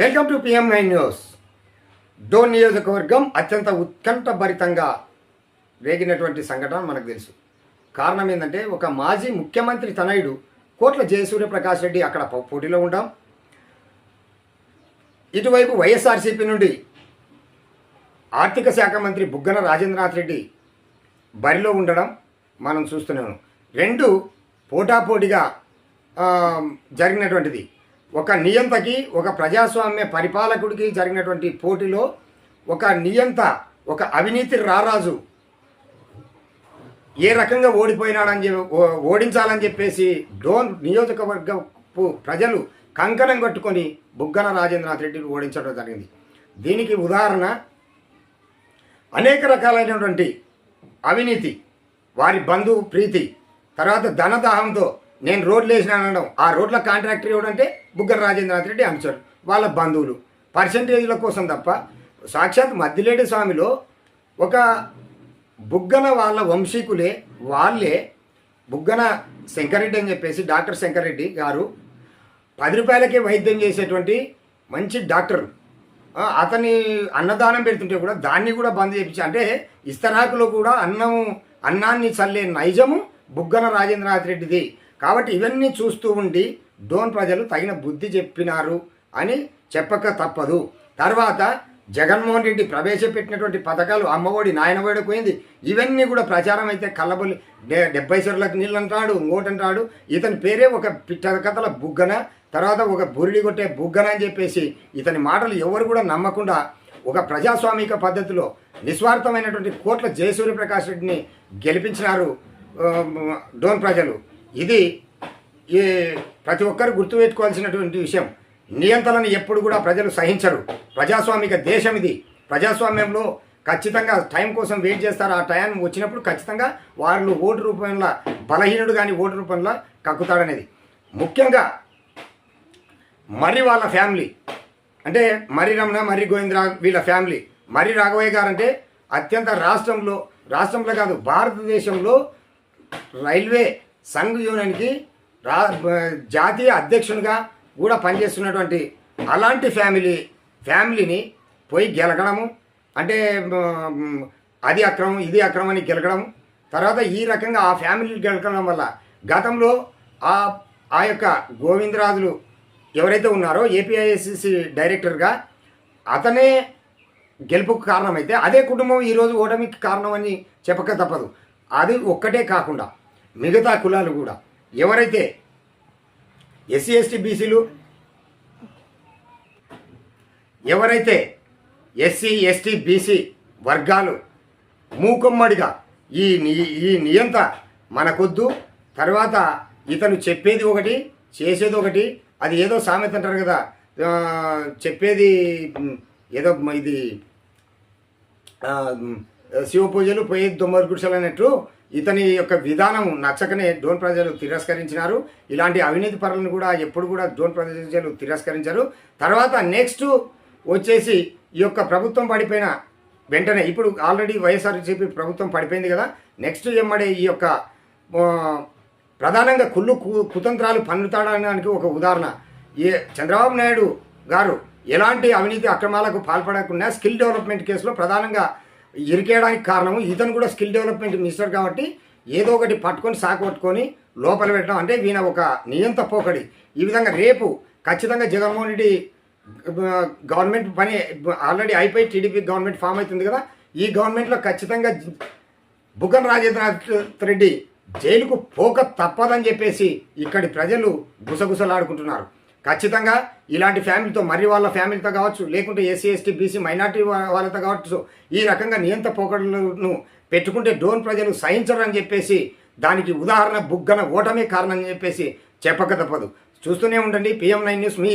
Welcome to PM nine news. Dhone నియోజకవర్గం అత్యంత ఉత్కంఠభరితంగా రేగినటువంటి సంఘటన మనకు తెలుసు. కారణం ఏంటంటే ఒక మాజీ ముఖ్యమంత్రి తనయుడు కోట్ల జయసూర్యప్రకాష్ రెడ్డి అక్కడ పోటీలో ఉండం. ఇటువైపు వైఎస్ఆర్సీపీ నుండి ఆర్థిక శాఖ మంత్రి బుగ్గన రాజేంద్రనాథ్ రెడ్డి బరిలో ఉండడం మనం చూస్తున్నాము రెండు పోటాపోటీగా జరిగినటువంటిది. ఒక నియంతకి ఒక ప్రజాస్వామ్య పరిపాలకుడికి జరిగినటువంటి పోటీలో ఒక నియంత ఒక అవినీతి రారాజు ఏ రకంగా ఓడిపోయినాడని చెప్పి ఓ- ఓడించాలని చెప్పేసి డోన్ నియోజకవర్గపు ప్రజలు కంకణం కట్టుకొని బుగ్గన రాజేంద్రనాథ్ రెడ్డిని ఓడించడం జరిగింది. దీనికి ఉదాహరణ అనేక రకాలైనటువంటి అవినీతి వారి బంధువు ప్రీతి తర్వాత ధనదాహంతో నేను రోడ్లు వేసిన అనడం. ఆ రోడ్ల కాంట్రాక్టర్ ఎవడంటే బుగ్గన రాజేంద్రనాథ్ రెడ్డి అనుచరు వాళ్ళ బంధువులు. పర్సంటేజ్ల కోసం తప్ప సాక్షాత్ మద్దిలేటి స్వామిలో ఒక బుగ్గన వాళ్ళ వంశీకులే వాళ్ళే బుగ్గన శంకరెడ్డి అని చెప్పేసి డాక్టర్ శంకరెడ్డి గారు పది రూపాయలకే వైద్యం చేసేటువంటి మంచి డాక్టర్. అతని అన్నదానం పెడుతుంటే కూడా దాన్ని కూడా బంద్ చేయించి అంటే ఇస్తరాకులో కూడా అన్నం అన్నాన్ని చల్లే నైజము బుగ్గన రాజేంద్రనాథ్ రెడ్డిది. కాబట్టి ఇవన్నీ చూస్తూ ఉండి డోన్ ప్రజలు తగిన బుద్ధి చెప్పినారు అని చెప్పక తప్పదు. తర్వాత జగన్మోహన్ రెడ్డి ప్రవేశపెట్టినటువంటి పథకాలు అమ్మఒడి నాయనబడి పోయింది. ఇవన్నీ కూడా ప్రచారం అయితే కళ్ళబొల్లి డె డెబ్బై సరులకు నీళ్ళు అంటాడు ఇంకోటంటాడు. ఇతని పేరే ఒక పిట్టకథల బుగ్గన తర్వాత ఒక బురిడి కొట్టే బుగ్గన అని చెప్పేసి ఇతని మాటలు ఎవరు కూడా నమ్మకుండా ఒక ప్రజాస్వామిక పద్ధతిలో నిస్వార్థమైనటువంటి కోట్ల జయసూర్య ప్రకాష్ రెడ్డిని గెలిపించినారు డోన్ ప్రజలు. ఇది ఈ ప్రతి ఒక్కరు గుర్తుపెట్టుకోవాల్సినటువంటి విషయం. నియంత్రణను ఎప్పుడు కూడా ప్రజలు సహించరు. ప్రజాస్వామిక దేశం ఇది. ప్రజాస్వామ్యంలో ఖచ్చితంగా టైం కోసం వెయిట్ చేస్తారు. ఆ టైం వచ్చినప్పుడు ఖచ్చితంగా వాళ్ళు ఓటు రూపంలో బలహీనుడు కానీ ఓటు రూపంలో కక్కుతాడనేది. ముఖ్యంగా మర్రి వాళ్ళ ఫ్యామిలీ. అంటే మర్రి రమణ మర్రి గోవిందరా వీళ్ళ ఫ్యామిలీ. మర్రి రాఘవయ్య గారు అంటే అత్యంత రాష్ట్రంలో రాష్ట్రంలో కాదు భారతదేశంలో రైల్వే సంఘ్ యూనియన్కి రా జాతీయ అధ్యక్షునిగా కూడా పనిచేస్తున్నటువంటి అలాంటి ఫ్యామిలీ ఫ్యామిలీని పోయి గెలకడము అంటే అది అక్రమం ఇది అక్రమం అని గెలకడం తర్వాత ఈ రకంగా ఆ ఫ్యామిలీ గెలకడం వల్ల గతంలో ఆ ఆ యొక్క గోవిందరాజులు ఎవరైతే ఉన్నారో ఏపీఐఎస్సిసి డైరెక్టర్గా అతనే గెలుపుకు కారణమైతే అదే కుటుంబం ఈరోజు ఓటమికి కారణమని చెప్పక తప్పదు. అది ఒక్కటే కాకుండా మిగతా కులాలు కూడా. ఎవరైతే ఎస్సీ ఎస్టీ బీసీలు ఎవరైతే ఎస్సీ ఎస్టీ బీసీ వర్గాలు మూకుమ్మడిగా ఈ ఈ నియంత మనకొద్దు. తర్వాత ఇతను చెప్పేది ఒకటి చేసేది ఒకటి అది ఏదో సామెత అంటారు కదా చెప్పేది ఏదో ఇది శివ పూజలు పోయి దొమ్మరి గుడిసెలు అన్నట్టు ఇతని యొక్క విధానం నచ్చకనే డోన్ ప్రజలు తిరస్కరించినారు. ఇలాంటి అవినీతి పరులను కూడా ఎప్పుడు కూడా డోన్ ప్రజలు తిరస్కరించారు. తర్వాత నెక్స్ట్ వచ్చేసి ఈ యొక్క ప్రభుత్వం పడిపోయిన వెంటనే ఇప్పుడు ఆల్రెడీ వైఎస్ఆర్సీపీ ప్రభుత్వం పడిపోయింది కదా నెక్స్ట్ ఎమ్మడే ఈ యొక్క ప్రధానంగా కుళ్ళు కు- కుతంత్రాలు పన్నుతాడడానికి ఒక ఉదాహరణ. ఏ చంద్రబాబు నాయుడు గారు ఎలాంటి అవినీతి అక్రమాలకు పాల్పడకుండా స్కిల్ డెవలప్మెంట్ కేసులో ప్రధానంగా ఇరికేయడానికి కారణము ఇతను కూడా స్కిల్ డెవలప్మెంట్ మినిస్టర్ కాబట్టి ఏదో ఒకటి పట్టుకొని సాకు పట్టుకొని లోపల పెట్టడం అంటే వీణ ఒక నియంత పోకడి. ఈ విధంగా రేపు ఖచ్చితంగా జగన్మోహన్ రెడ్డి గవర్నమెంట్ పని ఆల్రెడీ అయిపోయి టీడీపీ గవర్నమెంట్ ఫామ్ అవుతుంది కదా ఈ గవర్నమెంట్లో ఖచ్చితంగా బుగ్గన రాజేంద్రనాథ్ రెడ్డి జైలుకు పోక తప్పదని చెప్పేసి ఇక్కడి ప్రజలు గుసగుసలాడుకుంటున్నారు. ఖచ్చితంగా ఇలాంటి ఫ్యామిలీతో మరి వాళ్ళ ఫ్యామిలీతో కావచ్చు లేకుంటే ఎస్సీ ఎస్టీ బీసీ మైనార్టీ వాళ్ళతో కావచ్చు ఈ రకంగా నియంత పోకడలను పెట్టుకుంటే డోన్ ప్రజలు సహించరని అని చెప్పేసి దానికి ఉదాహరణ బుగ్గన ఓటమే కారణం అని చెప్పేసి చెప్పక తప్పదు చూస్తూనే ఉండండి పిఎం నైన్ న్యూస్ మీ